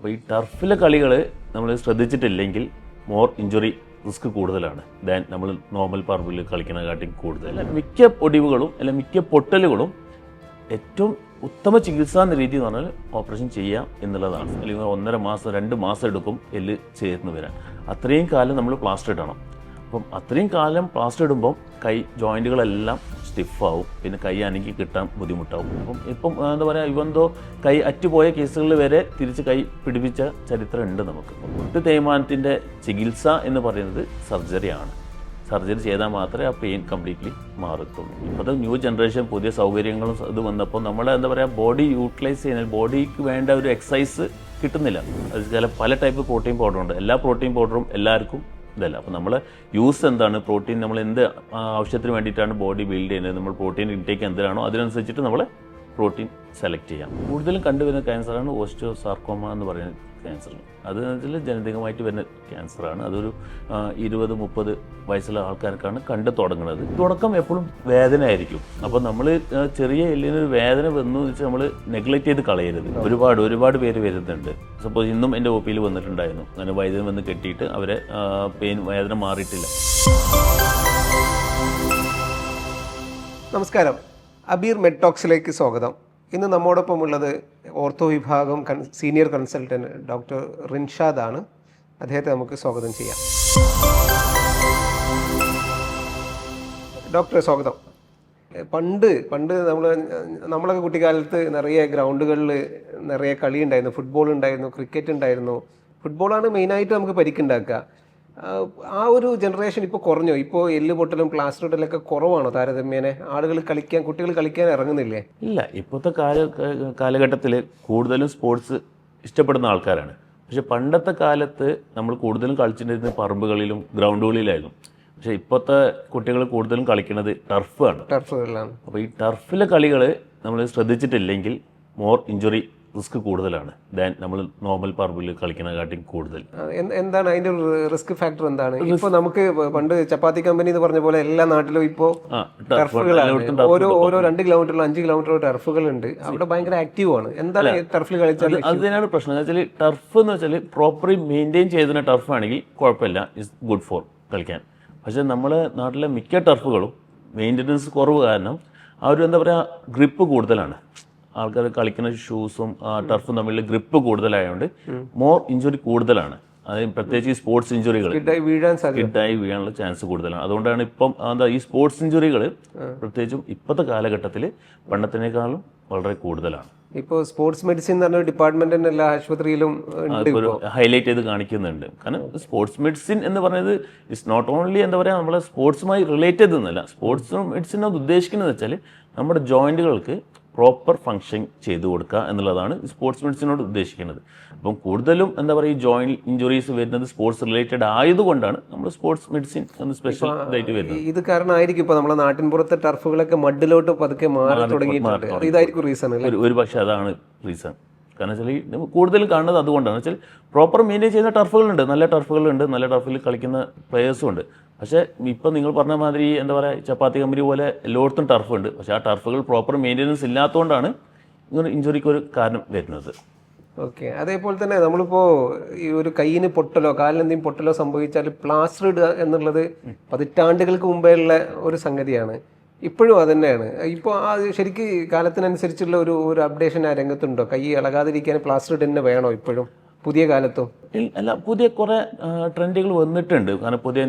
അപ്പോൾ ഈ ടർഫിലെ കളികൾ നമ്മൾ ശ്രദ്ധിച്ചിട്ടില്ലെങ്കിൽ മോർ ഇഞ്ചുറി റിസ്ക് കൂടുതലാണ് ദാൻ നമ്മൾ നോർമൽ പറമ്പിൽ കാട്ടിൽ കൂടുതൽ. മിക്ക ഒടിവുകളും അല്ല മിക്ക പൊട്ടലുകളും ഏറ്റവും ഉത്തമ ചികിത്സാ രീതി എന്ന് പറഞ്ഞാൽ ഓപ്പറേഷൻ ചെയ്യാം എന്നുള്ളതാണ്. അല്ലെങ്കിൽ ഒന്നര മാസം രണ്ട് മാസം എടുക്കും എല്ല് ചേർന്ന് വരാൻ. അത്രയും കാലം നമ്മൾ പ്ലാസ്റ്റർ ഇടണം. അപ്പം അത്രയും കാലം പ്ലാസ്റ്റർ ഇടുമ്പം കൈ ജോയിന്റുകളെല്ലാം സ്റ്റിഫാവും പിന്നെ കൈ അനക്കി കിട്ടാൻ ബുദ്ധിമുട്ടാവും. അപ്പം ഇപ്പം എന്താ പറയുക ഇവന്തോ കൈ അറ്റുപോയ കേസുകളിൽ വരെ തിരിച്ച് കൈ പിടിപ്പിച്ച ചരിത്രം ഉണ്ട് നമുക്ക് മുട്ട് തേയ്മാനത്തിന്റെ ചികിത്സ എന്ന് പറയുന്നത് സർജറിയാണ്. സർജറി ചെയ്താൽ മാത്രമേ ആ പെയിൻ കംപ്ലീറ്റ്ലി മാറത്തുള്ളൂ. ഇപ്പോഴത്തെ ന്യൂ ജനറേഷൻ പുതിയ സൗകര്യങ്ങളും ഇത് വന്നപ്പോൾ നമ്മൾ എന്താ പറയുക ബോഡി യൂട്ടിലൈസ് ചെയ്യുന്ന ബോഡിക്ക് വേണ്ട ഒരു എക്സസൈസ് കിട്ടുന്നില്ല. അത് ചില പല ടൈപ്പ് പ്രോട്ടീൻ പൗഡർ ഉണ്ട് എല്ലാ പ്രോട്ടീൻ പൗഡറും എല്ലാവർക്കും ഇതല്ല. അപ്പോൾ നമ്മൾ യൂസ് എന്താണ്? പ്രോട്ടീൻ നമ്മൾ എന്ത് ആവശ്യത്തിന് വേണ്ടിയിട്ടാണ് ബോഡി ബിൽഡ് ചെയ്യുന്നത്? നമ്മൾ പ്രോട്ടീൻ ഇൻടേക്ക് എന്തിനാണോ അതിനനുസരിച്ചിട്ട് നമ്മൾ പ്രോട്ടീൻ സെലക്ട് ചെയ്യാം. കൂടുതലും കണ്ടുവരുന്ന ക്യാൻസറാണ് ഓസ്റ്റോ സാർക്കോമ എന്ന് പറയുന്ന ക്യാൻസർ അത് ജനിതകമായിട്ട് വരുന്ന ക്യാൻസറാണ് അതൊരു ഇരുപത് മുപ്പത് വയസ്സുള്ള ആൾക്കാർക്കാണ് കണ്ടു തുടങ്ങുന്നത്. തുടക്കം എപ്പോഴും വേദന ആയിരിക്കും. അപ്പോൾ നമ്മൾ ചെറിയ എല്ലിനൊരു വേദന വന്നു എന്ന് വെച്ചാൽ നമ്മൾ നെഗ്ലക്റ്റ് ചെയ്ത് കളയരുത്. ഒരുപാട് ഒരുപാട് പേര് വരുന്നുണ്ട്. സപ്പോസ് ഇന്നും എന്റെ ഒ വന്നിട്ടുണ്ടായിരുന്നു. അങ്ങനെ വൈദ്യുതി വന്ന് കെട്ടിയിട്ട് അവരെ പെയിൻ വേദന മാറിയിട്ടില്ല. നമസ്കാരം. അബീർ മെഡ്ടോക്സിലേക്ക് സ്വാഗതം. ഇന്ന് നമ്മോടൊപ്പം ഉള്ളത് ഓർത്തോ വിഭാഗം സീനിയർ കൺസൾട്ടന്റ് ഡോക്ടർ റിൻഷാദ് ആണ് അദ്ദേഹത്തെ നമുക്ക് സ്വാഗതം ചെയ്യാം. ഡോക്ടറെ സ്വാഗതം. പണ്ട് പണ്ട് നമ്മൾ നമ്മളൊക്കെ കുട്ടിക്കാലത്ത് നിറയെ ഗ്രൗണ്ടുകളിൽ നിറയെ കളി ഉണ്ടായിരുന്നു ഫുട്ബോൾ ഉണ്ടായിരുന്നു ക്രിക്കറ്റ് ഉണ്ടായിരുന്നു. ഫുട്ബോളാണ് മെയിനായിട്ട് നമുക്ക് പരിക്കുണ്ടാക്കുക. ആ, ഒരു ജനറേഷൻ ഇപ്പോൾ കുറഞ്ഞു? ഇപ്പോൾ എല്ല് പൊട്ടലും പ്ലാസ്റ്റർ ഇടലൊക്കെ കുറവാണോ താരതമ്യേന? ആളുകൾ കളിക്കാൻ കുട്ടികൾ കളിക്കാൻ ഇറങ്ങുന്നില്ലേ? ഇല്ല ഇപ്പോഴത്തെ കാല കാലഘട്ടത്തിൽ കൂടുതലും സ്പോർട്സ് ഇഷ്ടപ്പെടുന്ന ആൾക്കാരാണ്. പക്ഷെ പണ്ടത്തെ കാലത്ത് നമ്മൾ കൂടുതലും കളിച്ചിട്ടുണ്ടായിരുന്നത് പറമ്പുകളിലും ഗ്രൗണ്ടുകളിലായിരുന്നു പക്ഷേ ഇപ്പോഴത്തെ കുട്ടികൾ കൂടുതലും കളിക്കുന്നത് ടർഫാണ് ടർഫുകളിലാണ് അപ്പോൾ ഈ ടർഫിലെ കളികൾ നമ്മൾ ശ്രദ്ധിച്ചിട്ടില്ലെങ്കിൽ മോർ ഇഞ്ചുറി റിസ്ക് കൂടുതലാണ്. ദാൻ നമ്മൾ നോർമൽ പറമ്പിൽ കളിക്കുന്ന കളിക്കുന്നതിനെക്കാട്ടിയും കൂടുതൽ എന്താണ് അതിന്റെ റിസ്ക് ഫാക്ടർ എന്താണ്? ഇപ്പോൾ നമുക്ക് പണ്ട് ചപ്പാത്തി കമ്പനി എന്ന് പറഞ്ഞ പോലെ എല്ലാ നാട്ടിലും ഇപ്പോ ആ ടർഫുകളാണ്. ഓരോ ഓരോ രണ്ട് കിലോമീറ്ററിലും അഞ്ച് കിലോമീറ്ററിലും ടർഫുകൾ ഉണ്ട് അവിടെ ഭയങ്കര ആക്റ്റീവ് ആണ്. എന്താണ് ടർഫിൽ കളിച്ചാൽ അത് അതിനാണ് പ്രശ്നം. എന്ന് വെച്ചാൽ ടർഫ് എന്ന് വെച്ചാൽ പ്രോപ്പർലി മെയിന്റെയിൻ ചെയ്തിരുന്ന ടർഫ് ആണെങ്കിൽ കുഴപ്പമില്ല. ഇസ് ഗുഡ് ഫോർ കളിക്കാൻ. പക്ഷേ നമ്മൾ നാട്ടിലെ മിക്ക ടർഫുകളും മെയിന്റനൻസ് കുറവ് കാരണം അവർ ഒരു എന്താ പറയുക ഗ്രിപ്പ് കൂടുതലാണ്. ആൾക്കാർ കളിക്കുന്ന ഷൂസും ടർഫും തമ്മിൽ ഗ്രിപ്പ് കൂടുതലായതുകൊണ്ട് മോർ ഇഞ്ചുറി കൂടുതലാണ്. അതായത് പ്രത്യേകിച്ച് ഈ സ്പോർട്സ് ഇഞ്ചുറികൾ കിഡായി വീഴാനുള്ള ചാൻസ് കൂടുതലാണ്. അതുകൊണ്ടാണ് ഇപ്പം എന്താ ഈ സ്പോർട്സ് ഇഞ്ചുറികൾ പ്രത്യേകിച്ചും ഇപ്പോഴത്തെ കാലഘട്ടത്തിൽ പണ്ടത്തിനേക്കാളും വളരെ കൂടുതലാണ്. ഇപ്പൊ സ്പോർട്സ് മെഡിസിൻ എന്ന് പറഞ്ഞ ഡിപ്പാർട്ട്മെന്റ് തന്നെ എല്ലാ ആശുപത്രിയിലും ഇപ്പോൾ ഹൈലൈറ്റ് ചെയ്ത് കാണിക്കുന്നുണ്ട്. കാരണം സ്പോർട്സ് മെഡിസിൻ എന്ന് പറയുന്നത് ഇറ്റ്സ് നോട്ട് ഓൺലി എന്താ പറയുക നമ്മളെ സ്പോർട്സുമായി റിലേറ്റഡ് എന്നല്ല. സ്പോർട്സ് മെഡിസിൻ അത് ഉദ്ദേശിക്കുന്നത് വെച്ചാൽ നമ്മുടെ ജോയിന്റുകൾക്ക് പ്രോപ്പർ ഫങ്ഷൻ ചെയ്തു കൊടുക്കുക എന്നുള്ളതാണ് സ്പോർട്സ് മെഡിസിനോട് ഉദ്ദേശിക്കുന്നത്. അപ്പം കൂടുതലും എന്താ പറയുക ഈ ജോയിന്റ് ഇഞ്ചുറീസ് വരുന്നത് സ്പോർട്സ് റിലേറ്റഡ് ആയതുകൊണ്ടാണ് നമ്മൾ സ്പോർട്സ് മെഡിസിൻ എന്ന് സ്പെഷ്യൽ ഇതായിട്ട് വരുന്നത്. ഇത് കാരണമായിരിക്കും നമ്മുടെ നമ്മളെ നാട്ടിൻപുറത്തെ ടർഫുകളൊക്കെ മഡിലോട്ട് പതുക്കെ മാറി തുടങ്ങിയിട്ടുണ്ട്. ഇതായിരിക്കും റീസൺ ഒരു പക്ഷേ അതാണ് റീസൺ കാരണം വെച്ചാൽ കൂടുതലും കാണുന്നത് അതുകൊണ്ടാണ്. വെച്ചാൽ പ്രോപ്പർ മെയിന്റെയിൻ ചെയ്യുന്ന ടർഫുകളുണ്ട് നല്ല ടർഫുകളുണ്ട് നല്ല ടർഫിൽ കളിക്കുന്ന പ്ലേയേഴ്സും ഉണ്ട്. പക്ഷേ ഇപ്പം നിങ്ങൾ പറഞ്ഞ മാതിരി എന്താ പറയുക ചപ്പാത്തി കമ്പനി പോലെ എല്ലായിടത്തും ടർഫുണ്ട് പക്ഷേ ആ ടർഫുകൾ പ്രോപ്പർ മെയിന്റെനൻസ് ഇല്ലാത്തതുകൊണ്ടാണ് ഇങ്ങനെ ഇഞ്ചുറിക്ക് ഒരു കാരണം വരുന്നത്. ഓക്കെ. അതേപോലെ തന്നെ നമ്മളിപ്പോൾ ഈ ഒരു കയ്യിന് പൊട്ടലോ കാലിനെന്തെങ്കിലും പൊട്ടലോ സംഭവിച്ചാൽ പ്ലാസ്റ്റർ ഇടുക എന്നുള്ളത് പതിറ്റാണ്ടുകൾക്ക് മുമ്പേ ഉള്ള ഒരു സംഗതിയാണ്. ഇപ്പോഴും അത് തന്നെയാണ്. ഇപ്പോൾ ആ ശരിക്ക് കാലത്തിനനുസരിച്ചുള്ള ഒരു ഒരു അപ്ഡേഷൻ ആ രംഗത്തുണ്ടോ? കൈ ഇളകാതിരിക്കാൻ പ്ലാസ്റ്റർ തന്നെ വേണോ ഇപ്പോഴും? പുതിയ കാലത്തും? അല്ല പുതിയ കുറേ ട്രെൻഡുകൾ വന്നിട്ടുണ്ട്. കാരണം പുതിയ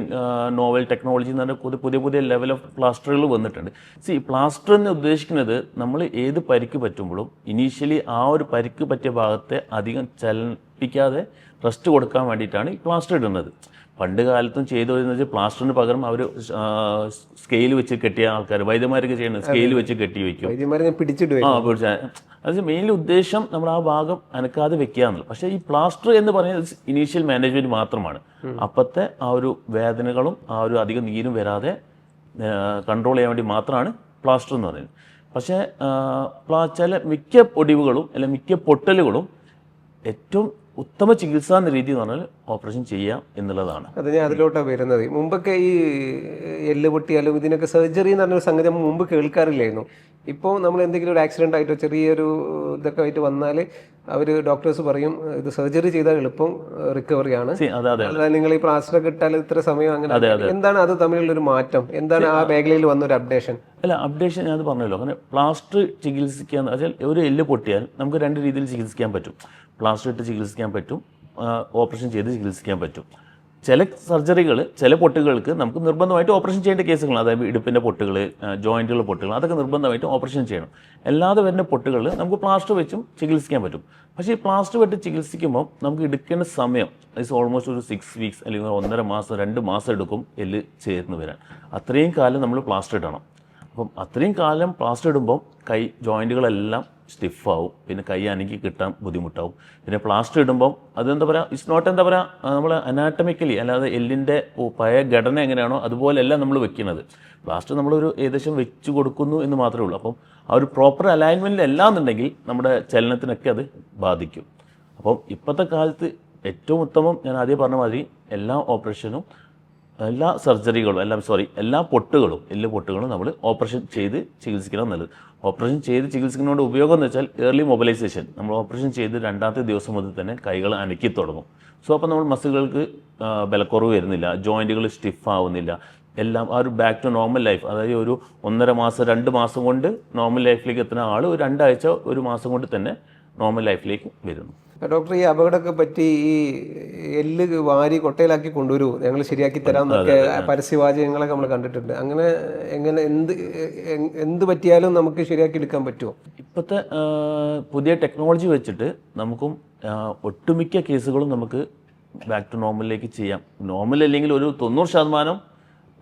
നോവൽ ടെക്നോളജി എന്ന് പറഞ്ഞാൽ പുതിയ പുതിയ ലെവൽ ഓഫ് പ്ലാസ്റ്ററുകൾ വന്നിട്ടുണ്ട്. സി പ്ലാസ്റ്റർ എന്ന് ഉദ്ദേശിക്കുന്നത് നമ്മൾ ഏത് പരിക്ക് പറ്റുമ്പോഴും ഇനീഷ്യലി ആ ഒരു പരിക്ക് പറ്റിയ ഭാഗത്തെ അധികം ചലിപ്പിക്കാതെ റെസ്റ്റ് കൊടുക്കാൻ വേണ്ടിയിട്ടാണ് ഈ പ്ലാസ്റ്റർ ഇടുന്നത്. പണ്ട് കാലത്തും ചെയ്തു വരുന്നത് പ്ലാസ്റ്ററിന് പകരം അവർ സ്കെയിൽ വെച്ച് കെട്ടിയ ആൾക്കാർ വൈദ്യന്മാരൊക്കെ ചെയ്യുന്നത് സ്കെയിൽ വെച്ച് കെട്ടി വെക്കും. പിടിച്ചിട്ട് ആ പിടിച്ച അത് മെയിൻലി ഉദ്ദേശം നമ്മൾ ആ ഭാഗം അനക്കാതെ വെക്കുക എന്നുള്ളത്. പക്ഷേ ഈ പ്ലാസ്റ്റർ എന്ന് പറയുന്നത് ഇനീഷ്യൽ മാനേജ്മെന്റ് മാത്രമാണ്. അപ്പത്തെ ആ ഒരു വേദനകളും ആ ഒരു അധികം നീരും വരാതെ കൺട്രോൾ ചെയ്യാൻ വേണ്ടി മാത്രമാണ് പ്ലാസ്റ്റർ എന്ന് പറയുന്നത്. പക്ഷേ ചില മിക്ക ഒടിവുകളും അല്ലെങ്കിൽ മിക്ക പൊട്ടലുകളും ഏറ്റവും ഉത്തമ ചികിത്സാ രീതി എന്ന് പറഞ്ഞാൽ ഓപ്പറേഷൻ ചെയ്യാം എന്നുള്ളതാണ്. അത് ഞാൻ അതിലോട്ടാണ് വരുന്നത്. മുമ്പൊക്കെ ഈ എല്ല് പൊട്ടിയാലും ഇതിനൊക്കെ സർജറി എന്ന് പറഞ്ഞൊരു സംഗതി മുമ്പ് കേൾക്കാറില്ലായിരുന്നു. ഇപ്പോൾ നമ്മൾ എന്തെങ്കിലും ഒരു ആക്സിഡന്റ് ആയിട്ടോ ചെറിയൊരു ഇതൊക്കെ ആയിട്ട് വന്നാൽ അവർ ഡോക്ടേഴ്സ് പറയും ഇത് സർജറി ചെയ്താൽ എളുപ്പം റിക്കവറി ആണ്. അല്ലാതെ നിങ്ങൾ ഈ പ്ലാസ്റ്റർ കിട്ടാൽ ഇത്ര സമയം അങ്ങനെ എന്താണ് അത് തമ്മിലുള്ള ഒരു മാറ്റം? എന്താണ് ആ മേഖലയിൽ വന്ന ഒരു അപ്ഡേഷൻ അല്ല അപ്ഡേഷൻ ഞാൻ പറഞ്ഞല്ലോ. അങ്ങനെ പ്ലാസ്റ്റർ ചികിത്സിക്കാൻ വെച്ചാൽ ഒരു എല്ല് പൊട്ടിയാൽ നമുക്ക് രണ്ട് രീതിയിൽ ചികിത്സിക്കാൻ പറ്റും. പ്ലാസ്റ്റർ ഇട്ട് ചികിത്സിക്കാൻ പറ്റും ഓപ്പറേഷൻ ചെയ്ത് ചികിത്സിക്കാൻ പറ്റും. ചില സർജറികൾ ചില പൊട്ടുകൾക്ക് നമുക്ക് നിർബന്ധമായിട്ട് ഓപ്പറേഷൻ ചെയ്യേണ്ട കേസുകൾ അതായത് ഇടുപ്പിന്റെ പൊട്ടുകൾ ജോയിന്റുകളുടെ പൊട്ടുകൾ അതൊക്കെ നിർബന്ധമായിട്ട് ഓപ്പറേഷൻ ചെയ്യണം. അല്ലാതെ വരുന്ന പൊട്ടുകൾ നമുക്ക് പ്ലാസ്റ്റർ വെച്ചും ചികിത്സിക്കാൻ പറ്റും. പക്ഷേ ഈ പ്ലാസ്റ്റർ വെച്ച് ചികിത്സിക്കുമ്പോൾ നമുക്ക് എടുക്കേണ്ട സമയം ഇറ്റ്സ് ഓൾമോസ്റ്റ് ഒരു സിക്സ് വീക്സ് അല്ലെങ്കിൽ ഒന്നര മാസം രണ്ട് മാസം എടുക്കും എല്ല് ചേർന്ന് വരാൻ. അത്രയും കാലം നമ്മൾ പ്ലാസ്റ്റർ ഇടണം. അപ്പം അത്രയും കാലം പ്ലാസ്റ്റർ ഇടുമ്പം കൈ ജോയിന്റുകളെല്ലാം സ്റ്റിഫാവും പിന്നെ കൈ അനക്കി കിട്ടാൻ ബുദ്ധിമുട്ടാവും. പിന്നെ പ്ലാസ്റ്റർ ഇടുമ്പം അതെന്താ പറയുക ഇറ്റ്സ് നോട്ട് എന്താ പറയുക നമ്മൾ അനാറ്റമിക്കലി അല്ലാതെ എല്ലിന്റെ പഴയ ഘടന എങ്ങനെയാണോ അതുപോലെയല്ല നമ്മൾ വെക്കുന്നത്. പ്ലാസ്റ്റർ നമ്മളൊരു ഏകദേശം വെച്ച് കൊടുക്കുന്നു എന്ന് മാത്രമേ ഉള്ളൂ. അപ്പം ആ ഒരു പ്രോപ്പർ അലൈൻമെന്റിൽ അല്ല എന്നുണ്ടെങ്കിൽ നമ്മുടെ ചലനത്തിനൊക്കെ അത് ബാധിക്കും. അപ്പം ഇപ്പോഴത്തെ കാലത്ത് ഏറ്റവും ഉത്തമം ഞാൻ ആദ്യം പറഞ്ഞ മാതിരി എല്ലാ ഓപ്പറേഷനും എല്ലാ സർജറികളും എല്ലാം സോറി എല്ലാ പൊട്ടുകളും എല്ല് പൊട്ടുകളും നമ്മൾ ഓപ്പറേഷൻ ചെയ്ത് ചികിത്സിക്കണം നല്ലത് ഓപ്പറേഷൻ ചെയ്ത് ചികിത്സിക്കുന്നതുകൊണ്ട് ഉപയോഗം എന്ന് വെച്ചാൽ ഏർലി മൊബിലൈസേഷൻ നമ്മൾ ഓപ്പറേഷൻ ചെയ്ത് രണ്ടാമത്തെ ദിവസം മുതൽ തന്നെ കൈകൾ അനക്കി തുടങ്ങും. സോ അപ്പോൾ നമ്മൾ മസിലുകൾക്ക് ബലക്കുറവ് വരുന്നില്ല ജോയിന്റുകൾ സ്റ്റിഫ് ആവുന്നില്ല. എല്ലാം ആ ഒരു ബാക്ക് ടു നോർമൽ ലൈഫ് അതായത് ഒരു ഒന്നര മാസം രണ്ട് മാസം കൊണ്ട് നോർമൽ ലൈഫിലേക്ക് എത്തുന്ന ആൾ ഒരു രണ്ടാഴ്ച ഒരു മാസം കൊണ്ട് തന്നെ നോർമൽ ലൈഫിലേക്ക് വരുന്നു. ഡോക്ടർ ഈ അപകടമൊക്കെ പറ്റി ഈ എല്ല് വാരി കൊട്ടയിലാക്കി കൊണ്ടുവരൂ. ഞങ്ങൾ ശരിയാക്കി തരാം എന്നൊക്കെ പരസ്യവാചകങ്ങളൊക്കെ നമ്മൾ കണ്ടിട്ടുണ്ട്. അങ്ങനെ എങ്ങനെ എന്ത് എന്ത് പറ്റിയാലും നമുക്ക് ശരിയാക്കി എടുക്കാൻ പറ്റുമോ? ഇപ്പോഴത്തെ പുതിയ ടെക്നോളജി വെച്ചിട്ട് നമുക്കും ഒട്ടുമിക്ക കേസുകളും നമുക്ക് ബാക്ക് ടു നോർമലിലേക്ക് ചെയ്യാം. നോർമൽ അല്ലെങ്കിൽ ഒരു തൊണ്ണൂറ് ശതമാനം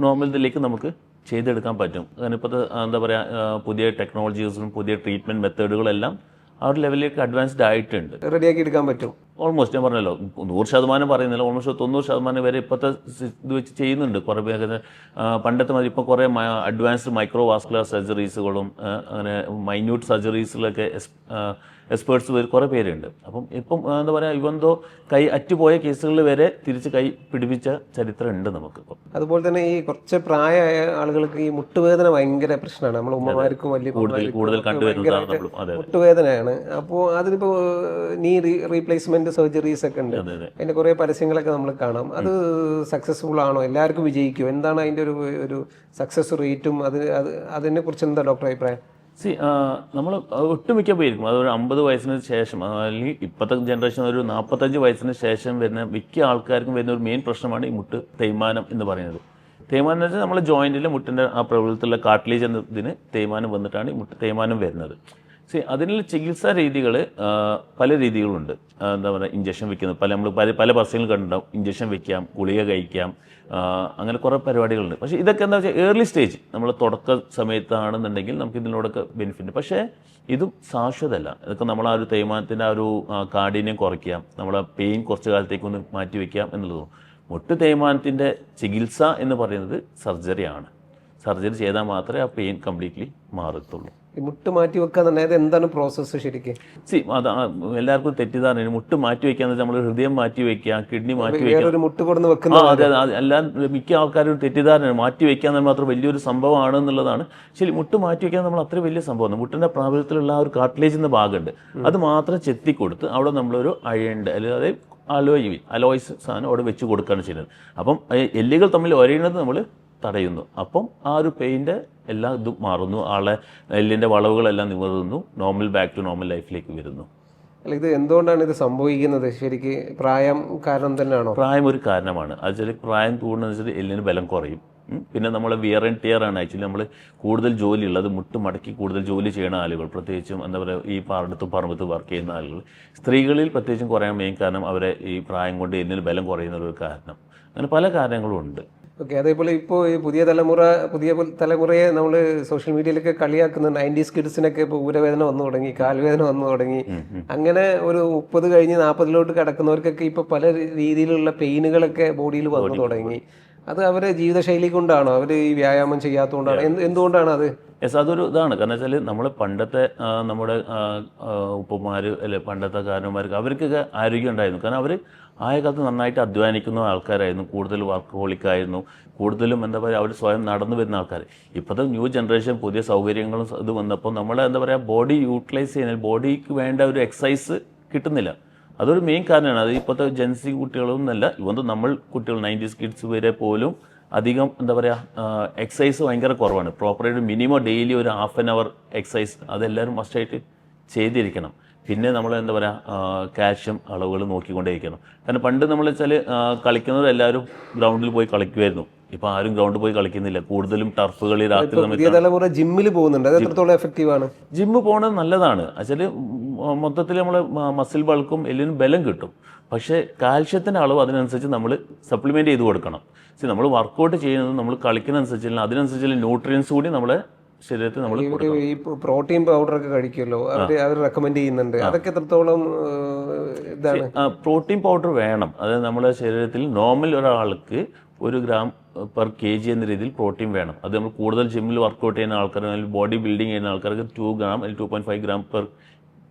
നോർമലിലേക്ക് നമുക്ക് ചെയ്തെടുക്കാൻ പറ്റും. കാരണം ഇപ്പോഴത്തെ എന്താ പറയുക പുതിയ ടെക്നോളജീസും പുതിയ ട്രീറ്റ്മെന്റ് മെത്തേഡുകളെല്ലാം ആ ഒരു ലെവലിലേക്ക് അഡ്വാൻസ്ഡ് ആയിട്ടുണ്ട്. റെഡിയാക്കി എടുക്കാൻ പറ്റും. ഓൾമോസ്റ്റ് ഞാൻ പറഞ്ഞല്ലോ നൂറ് ശതമാനം പറയുന്നില്ല ഓൾമോസ്റ്റ് തൊണ്ണൂറ് ശതമാനം വരെ ഇപ്പോഴത്തെ ഇത് വെച്ച് ചെയ്യുന്നുണ്ട് കുറേ പേര്. ആ, പണ്ടത്തെ മാതിരി ഇപ്പോൾ കുറേ അഡ്വാൻസ്ഡ് മൈക്രോ വാസ്കുലർ സർജറീസുകളും അങ്ങനെ മൈന്യൂട്ട് സർജറീസിലൊക്കെ എക്സ്പേർട്സ് കുറേ പേരുണ്ട്. അപ്പം ഇപ്പം എന്താ പറയുക ഇവന്തോ കൈ അറ്റുപോയ കേസുകളിൽ വരെ തിരിച്ച് കൈ പിടിപ്പിച്ച ചരിത്രം ഉണ്ട് നമുക്ക് അതുപോലെ തന്നെ ഈ കുറച്ച് പ്രായമായ ആളുകൾക്ക് ഈ മുട്ടുവേദന ഭയങ്കര പ്രശ്നമാണ്. നമ്മൾ ഉമ്മമാർക്കും വലിയ കൂടുതൽ കൂടുതൽ കണ്ടുവരുന്നതാണ് മുട്ടുവേദനയാണ്. അപ്പോൾ അതിനിപ്പോൾ നീ റീപ്ലേസ്മെന്റ് സർജറീസ് ഒക്കെ ഉണ്ട്. അതെ അതെ. അതിന്റെ കുറേ പരസ്യങ്ങളൊക്കെ നമ്മൾ കാണാം. അത് സക്സസ്ഫുൾ ആണോ? എല്ലാവർക്കും വിജയിക്കും എന്താണ് അതിന്റെ ഒരു ഒരു സക്സസ് റേറ്റും അത് അത് അതിനെ കുറിച്ച് എന്താ ഡോക്ടർ അഭിപ്രായം? സി നമ്മൾ ഒട്ടുമിക്ക പേർക്കും അതൊരു അമ്പത് വയസ്സിന് ശേഷം അല്ലെങ്കിൽ ഇപ്പോഴത്തെ ജനറേഷൻ ഒരു നാൽപ്പത്തഞ്ച് വയസ്സിന് ശേഷം വരുന്ന മിക്ക ആൾക്കാർക്കും വരുന്ന ഒരു മെയിൻ പ്രശ്നമാണ് ഈ മുട്ട് തേയ്മാനം എന്ന് പറയുന്നത്. തേയ്മാനം എന്ന് വെച്ചാൽ നമ്മൾ ജോയിന്റിലെ മുട്ടിന്റെ ആ പ്രബലത്തിലുള്ള കാട്ടിലേജ് എന്നതിന് തേയ്മാനം വന്നിട്ടാണ് ഈ മുട്ട് തേയ്മാനം വരുന്നത്. സി അതിനുള്ള ചികിത്സാ രീതികൾ പല രീതികളുണ്ട്. എന്താ പറയുക ഇഞ്ചക്ഷൻ വെക്കുന്നത് പല നമ്മൾ പല പല പരസ്യങ്ങൾ കണ്ടിട്ടുണ്ടാവും. ഇഞ്ചക്ഷൻ വെക്കാം ഗുളിക കഴിക്കാം അങ്ങനെ കുറേ പരിപാടികളുണ്ട്. പക്ഷേ ഇതൊക്കെ എന്താ വെച്ചാൽ ഏർലി സ്റ്റേജ് നമ്മൾ തുടക്ക സമയത്താണെന്നുണ്ടെങ്കിൽ നമുക്ക് ഇതിനോടൊക്കെ ബെനിഫിറ്റ് പക്ഷേ ഇതും ശാശ്വതമല്ല ഇതൊക്കെ നമ്മൾ ആ ഒരു തേയ്മാനത്തിന്റെ ആ ഒരു കാഠിന്യം കുറയ്ക്കാം. നമ്മളെ പെയിൻ കുറച്ച് കാലത്തേക്ക് ഒന്ന് മാറ്റി വയ്ക്കാം എന്നുള്ളത്. മുട്ട് തേയ്മാനത്തിന്റെ ചികിത്സ എന്ന് പറയുന്നത് സർജറിയാണ് സർജറി ചെയ്താൽ മാത്രമേ ആ പെയിൻ കംപ്ലീറ്റ്ലി മാറത്തുള്ളൂ. ഈ മുട്ട് മാറ്റി വെക്കുക എന്നുള്ളത് എന്താണ് പ്രോസസ്സ് ശരിക്കും? സി അത് എല്ലാവർക്കും തെറ്റിദ്ധാരണ. മുട്ട് മാറ്റി വെക്കുക വെച്ചാൽ നമ്മൾ ഹൃദയം മാറ്റി വെക്കുക കിഡ്നി മാറ്റി വെക്കുക മുട്ട് കൊടുന്ന് വെക്കുന്ന അതെ എല്ലാം മിക്ക ആൾക്കാരും തെറ്റിദ്ധാരണ മാറ്റി വയ്ക്കാൻ മാത്രം വലിയൊരു സംഭവമാണ് എന്നുള്ളതാണ്. ശരി മുട്ട് മാറ്റി വെക്കാൻ നമ്മൾ അത്ര വലിയ സംഭവമാണ്. മുട്ടിന്റെ പ്രാബല്യത്തിലുള്ള ആ ഒരു കാർട്ടിലേജ് എന്ന ഭാഗമുണ്ട് അത് മാത്രം ചെത്തി കൊടുത്ത് അവിടെ നമ്മളൊരു അഴയുണ്ട് അല്ലാതെ അലോയ് അലോയ്സ് സാധനം അവിടെ വെച്ച് കൊടുക്കുകയാണ് ചെയ്യുന്നത്. അപ്പം എല്ലുകൾ തമ്മിൽ ഒരയുന്നത് നമ്മൾ തടയുന്നു. അപ്പം ആ ഒരു പെയിന്റെ എല്ലാ ഇതും മാറുന്നു. ആളെ എല്ലിന്റെ വളവുകളെല്ലാം നിവർന്നു നോർമൽ ബാക്ക് ടു നോർമൽ ലൈഫിലേക്ക് വരുന്നു. അല്ല ഇത് എന്തുകൊണ്ടാണ് ഇത് സംഭവിക്കുന്നത്? ശരിക്ക് പ്രായം കാരണം തന്നെയാണോ? പ്രായം ഒരു കാരണമാണ്. അത് വെച്ചാൽ പ്രായം കൂടുന്നതെന്ന് വെച്ചാൽ എല്ലിന് ബലം കുറയും. പിന്നെ നമ്മൾ വിയർ ആൻഡ് ടിയർ ആണ്. ആക്ച്വലി നമ്മൾ കൂടുതൽ ജോലി ഉള്ളത് മുട്ട് മടക്കി കൂടുതൽ ജോലി ചെയ്യുന്ന ആളുകൾ പ്രത്യേകിച്ചും എന്താ പറയുക ഈ പാടത്തും പറമ്പത്തും വർക്ക് ചെയ്യുന്ന ആളുകൾ. സ്ത്രീകളിൽ പ്രത്യേകിച്ചും കുറയാൻ മെയിൻ കാരണം അവരെ ഈ പ്രായം കൊണ്ട് എല്ലിന് ബലം കുറയുന്ന ഒരു കാരണം. അങ്ങനെ പല കാരണങ്ങളും ഉണ്ട്. ഓക്കെ അതേപോലെ ഇപ്പോൾ ഈ പുതിയ തലമുറ പുതിയ തലമുറയെ നമ്മൾ സോഷ്യൽ മീഡിയയിലൊക്കെ കളിയാക്കുന്ന നയന്റീസ് കിഡ്സിനൊക്കെ ഇപ്പോൾ ഊരവേദന വന്നു തുടങ്ങി കാൽവേദന വന്നു തുടങ്ങി. അങ്ങനെ ഒരു മുപ്പത് കഴിഞ്ഞ് നാൽപ്പതിലോട്ട് കിടക്കുന്നവർക്കൊക്കെ ഇപ്പോൾ പല രീതിയിലുള്ള പെയിനുകളൊക്കെ ബോഡിയിൽ വന്നു തുടങ്ങി. അത് അവരെ ജീവിതശൈലി കൊണ്ടാണോ? അവർ ഈ വ്യായാമം ചെയ്യാത്തതുകൊണ്ടാണ്? എന്ത് എന്തുകൊണ്ടാണ് അത് യെസ് അതൊരു ഇതാണ്. കാരണം വെച്ചാൽ നമ്മൾ പണ്ടത്തെ നമ്മുടെ ഉപ്പമാർ അല്ലെ പണ്ടത്തെ കാരണന്മാർക്ക് അവർക്കൊക്കെ ആരോഗ്യം ഉണ്ടായിരുന്നു. കാരണം അവർ ആയ കാലത്ത് നന്നായിട്ട് അധ്വാനിക്കുന്ന ആൾക്കാരായിരുന്നു. കൂടുതൽ വർക്ക് ആയിരുന്നു കൂടുതലും എന്താ പറയുക അവർ സ്വയം നടന്നു വരുന്ന ആൾക്കാർ ഇപ്പോഴത്തെ ന്യൂ ജനറേഷൻ പുതിയ സൗകര്യങ്ങളും ഇത് വന്നപ്പോൾ നമ്മളെ എന്താ പറയുക ബോഡി യൂട്ടിലൈസ് ചെയ്യുന്ന ബോഡിക്ക് വേണ്ട ഒരു എക്സസൈസ് കിട്ടുന്നില്ല. അതൊരു മെയിൻ കാരണമാണ്. അത് ഇപ്പോഴത്തെ ജെൻസി കുട്ടികളൊന്നല്ല ഇവന്ത് നമ്മൾ കുട്ടികൾ നയന്റീസ് കിഡ്സ് വരെ പോലും അധികം എന്താ പറയുക എക്സസൈസ് ഭയങ്കര കുറവാണ്. പ്രോപ്പറായിട്ട് മിനിമം ഡെയിലി ഒരു ഹാഫ് ആൻ അവർ എക്സസൈസ് അതെല്ലാവരും മസ്റ്റായിട്ട് ചെയ്തിരിക്കണം. പിന്നെ നമ്മൾ എന്താ പറയുക കാൽഷ്യം അളവുകൾ നോക്കിക്കൊണ്ടേയിരിക്കണം. കാരണം പണ്ട് നമ്മൾ വെച്ചാൽ കളിക്കുന്നവരെല്ലാവരും ഗ്രൗണ്ടിൽ പോയി കളിക്കുമായിരുന്നു ഇപ്പോൾ ആരും ഗ്രൗണ്ടിൽ പോയി കളിക്കുന്നില്ല. കൂടുതലും ടർഫുകളിൽ കളി രാത്രി പുതിയ സമയത്ത് തലമുറ ജിമ്മിൽ പോകുന്നുണ്ട്. അത് എത്രത്തോളം എഫക്റ്റീവ് ആണ്? ജിമ്മ് പോകണത് നല്ലതാണ്. വെച്ചാൽ മൊത്തത്തിൽ നമ്മൾ മസിൽ ബൾക്കും എല്ലിനും ബലം കിട്ടും. പക്ഷേ കാൽഷ്യത്തിന്റെ അളവ് അതിനനുസരിച്ച് നമ്മൾ സപ്ലിമെന്റ് ചെയ്ത് കൊടുക്കണം. സി നമ്മൾ വർക്കൗട്ട് ചെയ്യുന്നത് നമ്മൾ കളിക്കുന്നതനുസരിച്ച് അതിനനുസരിച്ചുള്ള ന്യൂട്രിയൻസ് കൂടി നമ്മളെ ശരീരത്തിൽ നമ്മൾ ഈ പ്രോട്ടീൻ പൗഡർ ഒക്കെ കഴിക്കുമല്ലോ. അവർ അവർ റെക്കമെൻഡ് ചെയ്യുന്നുണ്ട്. അതൊക്കെ എത്രത്തോളം ഇതാണ്? പ്രോട്ടീൻ പൗഡർ വേണം. അതായത് നമ്മുടെ ശരീരത്തിൽ നോർമൽ ഒരാൾക്ക് ഒരു ഗ്രാം പെർ കെ ജി എന്ന രീതിയിൽ പ്രോട്ടീൻ വേണം. അത് നമ്മൾ കൂടുതൽ ജിമ്മിൽ വർക്കൗട്ട് ചെയ്യുന്ന ആൾക്കാർ അല്ലെങ്കിൽ ബോഡി ബിൽഡിംഗ് ചെയ്യുന്ന ആൾക്കാർക്ക് ടു ഗ്രാം അല്ലെങ്കിൽ two point five gram per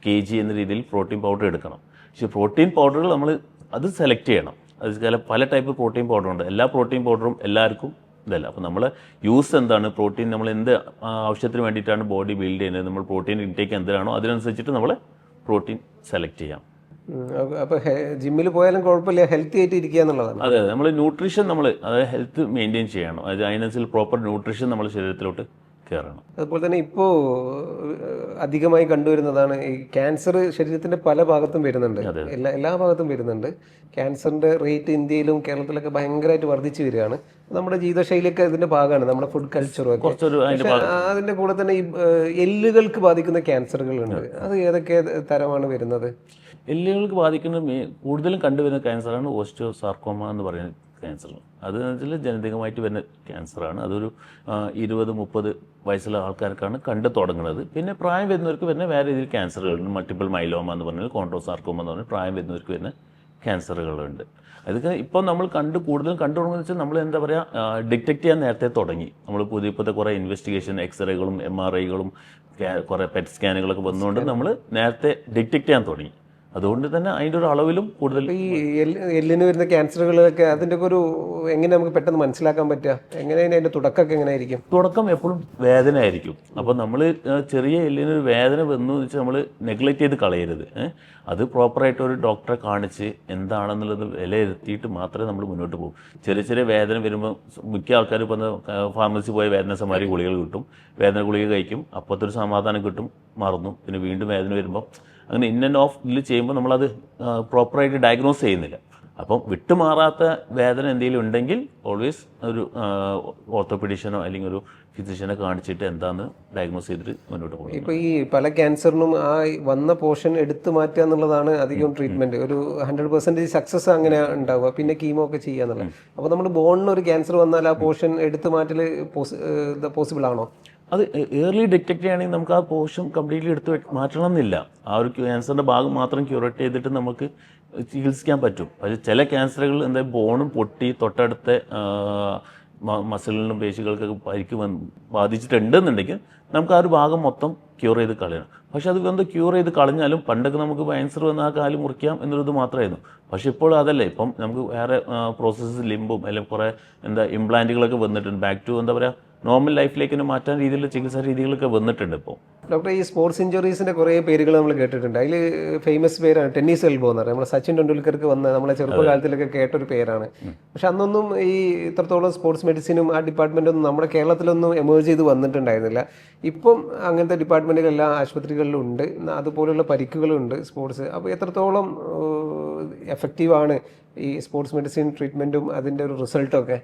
K G എന്ന രീതിയിൽ പ്രോട്ടീൻ പൗഡർ എടുക്കണം. പക്ഷേ പ്രോട്ടീൻ പൗഡറുകൾ നമ്മൾ അത് സെലക്ട് ചെയ്യണം. അത് പല ടൈപ്പ് പ്രോട്ടീൻ പൗഡർ ഉണ്ട്. എല്ലാ പ്രോട്ടീൻ പൗഡറും എല്ലാവർക്കും ഇതല്ല. അപ്പോൾ നമ്മൾ യൂസ് എന്താണ്? പ്രോട്ടീൻ നമ്മൾ എന്ത് ആവശ്യത്തിന് വേണ്ടിയിട്ടാണ് ബോഡി ബിൽഡ് ചെയ്യുന്നത്? നമ്മൾ പ്രോട്ടീൻ ഇൻടേക്ക് എന്തിനാണോ അതിനനുസരിച്ചിട്ട് നമ്മൾ പ്രോട്ടീൻ സെലക്ട് ചെയ്യാം. അപ്പൊ- ജിമ്മിൽ പോയാലും കുഴപ്പമില്ല ഹെൽത്തി ആയിട്ട് ഇരിക്കുക എന്നുള്ളതാണ്. അതെ അതെ. നമ്മൾ ന്യൂട്രീഷൻ നമ്മൾ അതായത് ഹെൽത്ത് മെയിന്റെയിൻ ചെയ്യണം. അതായത് അതിനനുസരിച്ച് പ്രോപ്പർ ന്യൂട്രീഷൻ നമ്മൾ ശരീരത്തിലോട്ട് കയറണം അതുപോലെ തന്നെ ഇപ്പോൾ അധികമായി കണ്ടുവരുന്നതാണ് ഈ ക്യാൻസർ ശരീരത്തിന്റെ പല ഭാഗത്തും വരുന്നുണ്ട്. എല്ലാ എല്ലാ ഭാഗത്തും വരുന്നുണ്ട്. ക്യാൻസറിന്റെ റേറ്റ് ഇന്ത്യയിലും കേരളത്തിലൊക്കെ ഭയങ്കരമായിട്ട് വർദ്ധിച്ചു വരികയാണ്. നമ്മുടെ ജീവിതശൈലിയൊക്കെ ഇതിന്റെ ഭാഗമാണ്. നമ്മുടെ ഫുഡ് കൾച്ചറും ഒക്കെ. അതിന്റെ കൂടെ തന്നെ ഈ എല്ലുകൾക്ക് ബാധിക്കുന്ന ക്യാൻസറുകളുണ്ട്. അത് ഏതൊക്കെ തരമാണ് വരുന്നത്? എല്ലുകൾക്ക് ബാധിക്കുന്ന കൂടുതലും കണ്ടുവരുന്ന ക്യാൻസറാണ് ഓസ്റ്റിയോ സാർക്കോമ എന്ന് പറയുന്ന ക്യാൻസർ അത് വെച്ചാൽ ജനിതകമായിട്ട് വരുന്ന ക്യാൻസറാണ് അതൊരു ഇരുപത് മുപ്പത് വയസ്സുള്ള ആൾക്കാർക്കാണ് കണ്ടു തുടങ്ങുന്നത്. പിന്നെ പ്രായം വരുന്നവർക്ക് വരുന്ന വേറെ രീതിയിൽ ക്യാൻസറുകളുണ്ട് മൾട്ടിപ്പിൾ മൈലോമ എന്ന് പറഞ്ഞാൽ കോൺട്രോസാർക്കോമ എന്ന് പറഞ്ഞാൽ പ്രായം വരുന്നവർക്ക് വരുന്ന ക്യാൻസറുകളുണ്ട് അതൊക്കെ ഇപ്പോൾ നമ്മൾ കണ്ട് കൂടുതലും കണ്ടു തുടങ്ങുന്നത് വെച്ചാൽ നമ്മൾ എന്താ പറയുക ഡിറ്റക്ട് ചെയ്യാൻ നേരത്തെ തുടങ്ങി. നമ്മൾ പുതിയ ഇപ്പോഴത്തെ കുറേ ഇൻവെസ്റ്റിഗേഷൻ എക്സ്റേകളും എം ആർ ഐകളും കുറേ പെറ്റ് സ്കാനുകളൊക്കെ വന്നുകൊണ്ട് നമ്മൾ നേരത്തെ ഡിറ്റക്ട് ചെയ്യാൻ തുടങ്ങി. അതുകൊണ്ട് തന്നെ അതിന്റെ ഒരു അളവിലും കൂടുതൽ ഈ എല്ല് എല്ലിന് വരുന്ന ക്യാൻസറുകളൊക്കെ അതിന്റെ ഒരു എങ്ങനെ നമുക്ക് പെട്ടെന്ന് മനസ്സിലാക്കാൻ പറ്റുക? എങ്ങനെയാണ് അതിന്റെ തുടക്കമൊക്കെ എങ്ങനെ ആയിരിക്കും തുടക്കം എപ്പോഴും വേദന ആയിരിക്കും അപ്പോൾ നമ്മൾ ചെറിയ എല്ലിന് ഒരു വേദന വന്നു എന്ന് വെച്ചാൽ നമ്മൾ നെഗ്ലക്റ്റ് ചെയ്ത് കളയരുത്? അത് പ്രോപ്പറായിട്ട് ഒരു ഡോക്ടറെ കാണിച്ച് എന്താണെന്നുള്ളത് വിലയിരുത്തിയിട്ട് മാത്രമേ നമ്മൾ മുന്നോട്ട് പോകും. ചെറിയ ചെറിയ വേദന വരുമ്പോൾ മിക്ക ആൾക്കാർ ഇപ്പം ഫാർമസി പോയ വേദന സമാരി ഗുളികൾ കിട്ടും. വേദന ഗുളിക കഴിക്കും. അപ്പോഴത്തെ ഒരു സമാധാനം കിട്ടും മറന്നു. പിന്നെ വീണ്ടും വേദന വരുമ്പോൾ അങ്ങനെ ഇൻ ആൻഡ് ഓഫ് ഇതിൽ ചെയ്യുമ്പോൾ നമ്മളത് പ്രോപ്പറായിട്ട് ഡയഗ്നോസ് ചെയ്യുന്നില്ല. അപ്പം വിട്ടുമാറാത്ത വേദന എന്തെങ്കിലും ഉണ്ടെങ്കിൽ ഓൾവേസ് ഒരു ഓർത്തോപീഡീഷ്യനോ അല്ലെങ്കിൽ ഒരു ഫിസിഷ്യനെ കാണിച്ചിട്ട് എന്താന്ന് ഡയഗ്നോസ് ചെയ്തിട്ട് മുന്നോട്ട് പോകും ഇപ്പൊ ഈ പല ക്യാൻസറിനും ആ വന്ന പോർഷൻ എടുത്തു മാറ്റുക എന്നുള്ളതാണ് അധികം ട്രീറ്റ്മെന്റ് ഒരു ഹൺഡ്രഡ് പെർസെന്റേജ് സക്സസ് അങ്ങനെ ഉണ്ടാവുക. പിന്നെ കീമോ ഒക്കെ ചെയ്യുക എന്നുള്ളത്. അപ്പൊ നമ്മൾ ബോണിന് ഒരു ക്യാൻസർ വന്നാൽ ആ പോർഷൻ എടുത്തു മാറ്റൽ പോസിബിൾ ആണോ? അത് ഏർലി ഡിറ്റക്റ്റ് ചെയ്യുകയാണെങ്കിൽ നമുക്ക് ആ പോർഷൻ കംപ്ലീറ്റ്ലി എടുത്ത് മാറ്റണം എന്നില്ല ആ ഒരു ക്യാൻസറിന്റെ ഭാഗം മാത്രം ക്യൂറേറ്റ് ചെയ്തിട്ട് നമുക്ക് ചികിത്സിക്കാൻ പറ്റും. പക്ഷേ ചില ക്യാൻസറുകൾ എന്താ ബോണും പൊട്ടി തൊട്ടടുത്ത മസിലിനും പേശികൾക്കൊക്കെ പരിക്ക് വന്ന് ബാധിച്ചിട്ടുണ്ടെന്നുണ്ടെങ്കിൽ നമുക്ക് ആ ഒരു ഭാഗം മൊത്തം ക്യൂർ ചെയ്ത് കളയണം. പക്ഷെ അത് എന്താ ക്യൂർ ചെയ്ത് കളഞ്ഞാലും പണ്ടൊക്കെ നമുക്ക് ക്യാൻസർ വന്ന ആ കാൽ മുറിക്കാം എന്നുള്ളത് മാത്രമായിരുന്നു. പക്ഷെ ഇപ്പോൾ അതല്ല. ഇപ്പം നമുക്ക് വേറെ പ്രോസസ്സ് ലിമ്പും അല്ലെങ്കിൽ കുറേ എന്താ ഇംപ്ലാന്റുകളൊക്കെ വന്നിട്ടുണ്ട്. ബാക്ക് ടു എന്താ പറയുക നോർമൽ ലൈഫിലേക്ക് മാറ്റാൻ രീതിയിലുള്ള ചികിത്സാ രീതികളൊക്കെ വന്നിട്ടുണ്ട് ഇപ്പോൾ ഡോക്ടർ ഈ സ്പോർട്സ് ഇഞ്ചുറീസിന്റെ കുറേ പേരുകൾ നമ്മൾ കേട്ടിട്ടുണ്ട്. അതിൽ ഫേമസ് പേരാണ് ടെന്നീസ് എൽബോ എന്ന് പറയുന്നത്. നമ്മുടെ സച്ചിൻ ടെണ്ടുൽക്കർക്ക് വന്ന നമ്മളെ ചെറുപ്പകാലത്തിലൊക്കെ കേട്ടൊരു പേരാണ്. പക്ഷെ അന്നൊന്നും ഈ ഇത്രത്തോളം സ്പോർട്സ് മെഡിസിനും ആ ഡിപ്പാർട്ട്മെന്റൊന്നും നമ്മുടെ കേരളത്തിലൊന്നും എമേർജ് ചെയ്ത് വന്നിട്ടുണ്ടായിരുന്നില്ല. ഇപ്പം അങ്ങനത്തെ ഡിപ്പാർട്ട്മെന്റുകളെല്ലാം ആശുപത്രികളിലും ഉണ്ട് അതുപോലുള്ള പരിക്കുകളുണ്ട് സ്പോർട്സ്. അപ്പോൾ എത്രത്തോളം എഫക്റ്റീവാണ് ഈ സ്പോർട്സ് മെഡിസിൻ ട്രീറ്റ്മെന്റും അതിന്റെ ഒരു റിസൾട്ടൊക്കെ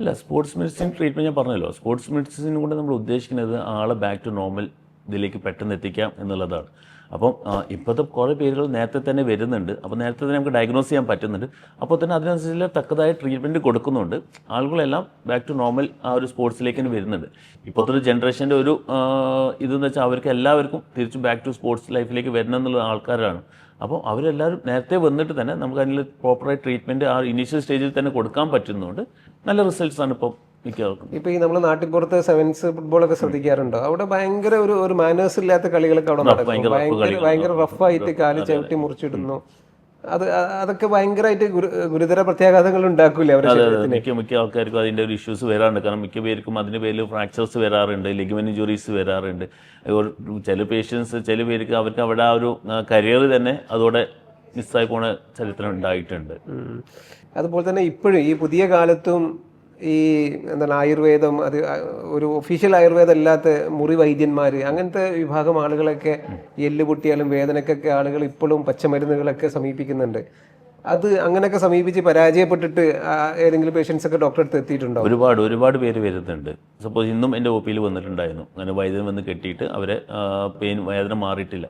അല്ല സ്പോർട്സ് മെഡിസിൻ ട്രീറ്റ്മെന്റ് ഞാൻ പറഞ്ഞല്ലോ. സ്പോർട്സ് മെഡിസിൻ കൊണ്ട് നമ്മൾ ഉദ്ദേശിക്കുന്നത് ആളെ ബാക്ക് ടു നോർമൽ ഇതിലേക്ക് പെട്ടെന്ന് എത്തിക്കാം എന്നുള്ളതാണ്. അപ്പം ഇപ്പോഴത്തെ കുറേ പേരുകൾ നേരത്തെ തന്നെ വരുന്നുണ്ട്. അപ്പോൾ നേരത്തെ തന്നെ നമുക്ക് ഡയഗ്നോസ് ചെയ്യാൻ പറ്റുന്നുണ്ട്. അപ്പോൾ തന്നെ അതിനനുസരിച്ചുള്ള തക്കതായ ട്രീറ്റ്മെന്റ് കൊടുക്കുന്നുണ്ട്. ആളുകളെല്ലാം ബാക്ക് ടു നോർമൽ ആ ഒരു സ്പോർട്സിലേക്ക് തന്നെ വരുന്നുണ്ട്. ഇപ്പോഴത്തെ ഒരു ജനറേഷന്റെ ഒരു ഇതെന്ന് വെച്ചാൽ അവർക്ക് എല്ലാവർക്കും തിരിച്ചും ബാക്ക് ടു സ്പോർട്സ് ലൈഫിലേക്ക് വരണം എന്നുള്ള ആൾക്കാരാണ്. അപ്പോൾ അവരെല്ലാവരും നേരത്തെ വന്നിട്ട് തന്നെ നമുക്ക് അതിൽ പ്രോപ്പറായി ട്രീറ്റ്മെന്റ് ആ ഇനീഷ്യൽ സ്റ്റേജിൽ തന്നെ കൊടുക്കാൻ പറ്റുന്നതുകൊണ്ട് നല്ല റിസൾട്ട്സ് ആണ് ഇപ്പം മിക്കവർക്കും. ഇപ്പൊ ഈ നമ്മുടെ നാട്ടിൻപുറത്ത് സെവൻസ് ഫുട്ബോളൊക്കെ ശ്രദ്ധിക്കാറുണ്ടോ? അവിടെ ഭയങ്കര ഒരു ഒരു മാനേഴ്സ് ഇല്ലാത്ത കളികളൊക്കെ അവിടെ നടക്കും. ഭയങ്കര റഫ് ആയിട്ട് കളികൾ. ഭയങ്കര റഫായിട്ട് കാൽ ചവിട്ടി മുറിച്ചിടുന്നു. അത് അതൊക്കെ ഭയങ്കരമായിട്ട് ഗുരു- ഗുരുതര പ്രത്യാഘാതങ്ങൾ ഉണ്ടാക്കൂലേ അവരുടെ മിക്ക മിക്ക ആൾക്കാർക്കും അതിന്റെ ഒരു ഇഷ്യൂസ് വരാറുണ്ട്. കാരണം മിക്ക പേർക്കും അതിന്റെ പേരിൽ ഫ്രാക്ചേഴ്സ് വരാറുണ്ട് ലിഗമെന്റ് ഇഞ്ചുറീസ് വരാറുണ്ട്. ചില പേഷ്യൻസ് ചില പേർക്ക് അവർക്ക് അവിടെ ആ ഒരു കരിയർ തന്നെ അതോടെ മിസ്സായി പോണ ചരിത്രം ഉണ്ടായിട്ടുണ്ട്. അതുപോലെ തന്നെ ഇപ്പോഴും ഈ പുതിയ കാലത്തും ഈ എന്താണ് ആയുർവേദം അത് ഒരു ഒഫീഷ്യൽ ആയുർവേദം അല്ലാത്ത മുറി വൈദ്യന്മാർ അങ്ങനത്തെ വിഭാഗം ആളുകളൊക്കെ എല്ല് പൊട്ടിയാലും വേദനക്കൊക്കെ ആളുകൾ ഇപ്പോഴും പച്ചമരുന്നുകളൊക്കെ സമീപിക്കുന്നുണ്ട്. അത് അങ്ങനെയൊക്കെ സമീപിച്ച് പരാജയപ്പെട്ടിട്ട് ഏതെങ്കിലും പേഷ്യൻസ് ഒക്കെ ഡോക്ടറെ അടുത്ത് എത്തിയിട്ടുണ്ടോ? ഒരുപാട് ഒരുപാട് പേര് വരുന്നുണ്ട്. സപ്പോസ് ഇന്നും എന്റെ ഒ പിയിൽ വന്നിട്ടുണ്ടായിരുന്നു. അങ്ങനെ വൈദ്യൻ വന്ന് കെട്ടിയിട്ട് അവരെ പെയിൻ വേദന മാറിയിട്ടില്ല.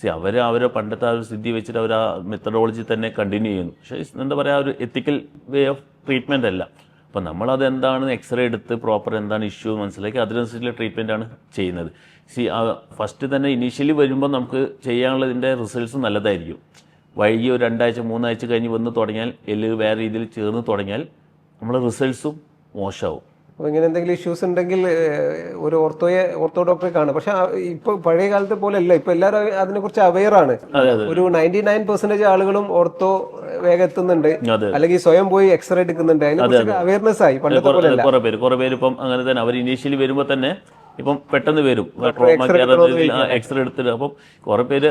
സി അവർ അവരെ പണ്ടത്തെ ആ ഒരു സ്ഥിതി വെച്ചിട്ട് അവർ ആ മെത്തഡോളജി തന്നെ കണ്ടിന്യൂ ചെയ്യുന്നു. പക്ഷേ എന്താ പറയുക ഒരു എത്തിക്കൽ വേ ഓഫ് ട്രീറ്റ്മെന്റ് അല്ല. അപ്പോൾ നമ്മളത് എന്താണ് എക്സ്റേ എടുത്ത് പ്രോപ്പർ എന്താണ് ഇഷ്യൂ മനസ്സിലാക്കി അതിനനുസരിച്ചുള്ള ട്രീറ്റ്മെന്റ് ആണ് ചെയ്യുന്നത്. സി ഫസ്റ്റ് തന്നെ ഇനീഷ്യലി വരുമ്പോൾ നമുക്ക് ചെയ്യാനുള്ളതിന്റെ റിസൾട്ട്സ് നല്ലതായിരിക്കും. വൈകി ഒരു രണ്ടാഴ്ച മൂന്നാഴ്ച കഴിഞ്ഞ് വന്ന് തുടങ്ങിയാൽ എല്ല് വേറെ രീതിയിൽ ചേർന്ന് തുടങ്ങിയാൽ നമ്മളെ റിസൾട്ട്സും മോശമാവും. അപ്പോൾ ഇങ്ങനെ എന്തെങ്കിലും ഇഷ്യൂസ് ഉണ്ടെങ്കിൽ ഒരു ഓർത്തോയെ ഓർത്തോ ഡോക്ടറെ കാണും. പക്ഷെ ഇപ്പൊ പഴയ കാലത്തെ പോലെ അല്ല ഇപ്പൊ എല്ലാവരും അതിനെക്കുറിച്ച് അതെ ഒരു നയന്റി നയൻ പെർസെന്റേജ് ആളുകളും ഓർത്തോ വേഗം എത്തുന്നുണ്ട്. അല്ലെങ്കിൽ സ്വയം പോയി എക്സ്റേ എടുക്കുന്നുണ്ട്. അതിനെക്കുറിച്ച് അവയർനെസ് ആയി പണ്ടത്തെ പോലെ കുറെ പേര് കുറേ പേര് ഇപ്പം അങ്ങനെ തന്നെ. അവർ ഇനീഷ്യലി വരുമ്പോൾ തന്നെ ഇപ്പം പെട്ടെന്ന് വരും. എക്സ്റേ എടുത്തിട്ട് അപ്പം കുറെ പേര്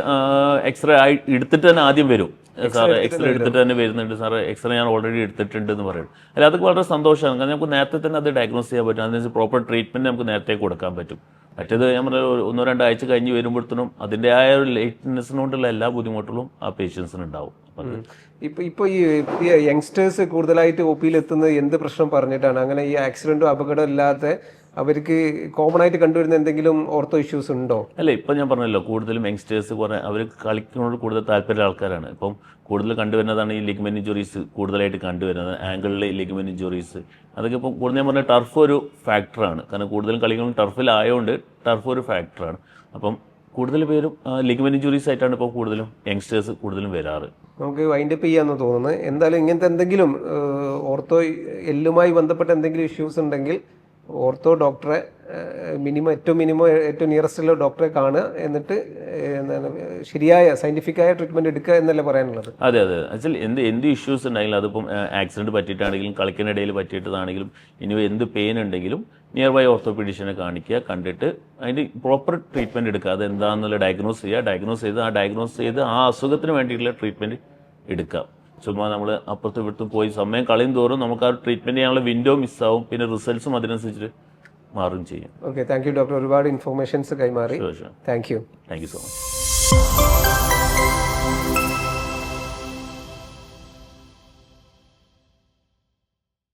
എക്സ്റേ ആയി എടുത്തിട്ട് തന്നെ ആദ്യം വരും. സാറ് എക്സ്റേ എടുത്തിട്ട് തന്നെ വരുന്നുണ്ട് സാറ്. എക്സ്റേ ഞാൻ ഓൾറെഡി എടുത്തിട്ടുണ്ട് എന്ന് പറയും. അല്ല അതൊക്കെ വളരെ സന്തോഷമാണ്. കാരണം നമുക്ക് നേരത്തെ തന്നെ അത് ഡയഗ്നോസ് ചെയ്യാൻ പറ്റും. അതിനനുസരിച്ച് പ്രോപ്പർ ട്രീറ്റ്മെന്റ് നമുക്ക് നേരത്തെ കൊടുക്കാൻ പറ്റും. മറ്റേത് നമ്മൾ ഒന്നോ രണ്ടോ ആഴ്ച കഴിഞ്ഞ് വരുമ്പോഴത്തേനും അതിന്റെതായ ഒരു ലേറ്റ്നെസ്സിനോണ്ടുള്ള എല്ലാ ബുദ്ധിമുട്ടുകളും ആ പേഷ്യൻസിന് ഉണ്ടാവും ഇപ്പൊ ഇപ്പൊ ഈ യങ്സ്റ്റേഴ്സ് കൂടുതലായിട്ട് ഒ പിയിൽ എത്തുന്നത് എന്ത് പ്രശ്നം പറഞ്ഞിട്ടാണ്? അങ്ങനെ ഈ ആക്സിഡന്റും അപകടം ഇല്ലാത്ത അവർക്ക് കോമൺ ആയിട്ട് കണ്ടുവരുന്ന എന്തെങ്കിലും ഓർത്തോ ഇഷ്യൂസ് ഉണ്ടോ? അല്ല ഇപ്പം ഞാൻ പറഞ്ഞല്ലോ കൂടുതലും യങ്സ്റ്റേഴ്സ് കുറേ അവർ കളിക്കുന്നതിനോട് കൂടുതൽ താല്പര്യമുള്ള ആൾക്കാരാണ്. ഇപ്പം കൂടുതൽ കണ്ടുവരുന്നതാണ് ഈ ലിഗ്മെന്റ് ഇഞ്ചുറീസ് കൂടുതലായിട്ട് കണ്ടുവരുന്നത് ആംഗിളിലെ ലിഗ്മെന്റ് ഇഞ്ചുറീസ് അതൊക്കെ ഇപ്പം കൂടുതൽ ഞാൻ പറഞ്ഞ ടർഫ് ഒരു ഫാക്ടറാണ് കാരണം കൂടുതലും കളികളും ടർഫിലായതുകൊണ്ട് ടർഫ് ഒരു ഫാക്ടറാണ് അപ്പം കൂടുതൽ പേരും ലിഗ്മെന്റ് ഇഞ്ചുറീസ് ആയിട്ടാണ് ഇപ്പോൾ കൂടുതലും യങ്സ്റ്റേഴ്സ് കൂടുതലും വരാറ്. നമുക്ക് വൈൻഡപ്പ് ചെയ്യാന്ന് തോന്നുന്നു. എന്തായാലും ഇങ്ങനത്തെ എന്തെങ്കിലും ഓർത്തോ എല്ലുമായി ബന്ധപ്പെട്ട എന്തെങ്കിലും ഇഷ്യൂസ് ഉണ്ടെങ്കിൽ ഓർത്തോ ഡോക്ടറെ മിനിമം ഏറ്റവും മിനിമം ഏറ്റവും നിയറസ്റ്റുള്ള ഡോക്ടറെ കാണുക എന്നിട്ട് എന്താണ് ശരിയായ സയന്റിഫിക്കായ ട്രീറ്റ്മെന്റ് എടുക്കുക എന്നല്ലേ പറയാനുള്ളത്? അതെ അതെ. ആക്ച്വലി എന്ത് എന്ത് ഇഷ്യൂസ് ഉണ്ടെങ്കിലും അതിപ്പം ആക്സിഡന്റ് പറ്റിയിട്ടാണെങ്കിലും കളിക്കുന്നിടയിൽ പറ്റിയിട്ടതാണെങ്കിലും ഇനി എന്ത് പെയിൻ ഉണ്ടെങ്കിലും നിയർ ബൈ ഓർത്തോപീഡീഷ്യനെ കാണിക്കുക കണ്ടിട്ട് അതിന്റെ പ്രോപ്പർ ട്രീറ്റ്മെന്റ് എടുക്കുക. അത് എന്താണെന്നുള്ള ഡയഗ്നോസ് ചെയ്യുക. ഡയഗ്നോസ് ചെയ്ത് ആ ഡയഗ്നോസ് ചെയ്ത് ആ അസുഖത്തിന് വേണ്ടിയിട്ടുള്ള ട്രീറ്റ്മെന്റ് എടുക്കുക. ചുമ്മാ നമ്മൾ അപ്പുറത്തും ഇവിടുത്തും പോയി സമയം കളയും തോറും നമുക്ക് ആ ട്രീറ്റ്മെന്റ് ചെയ്യാനുള്ള വിൻഡോ മിസ് ആവും. പിന്നെ റിസൾട്ട്സും അതിനനുസരിച്ചിട്ട് മാറും ചെയ്യും. ഓക്കെ താങ്ക് യു ഡോക്ടർ ഒരുപാട് ഇൻഫോർമേഷൻസ് കൈമാറി. Thank you thank you so much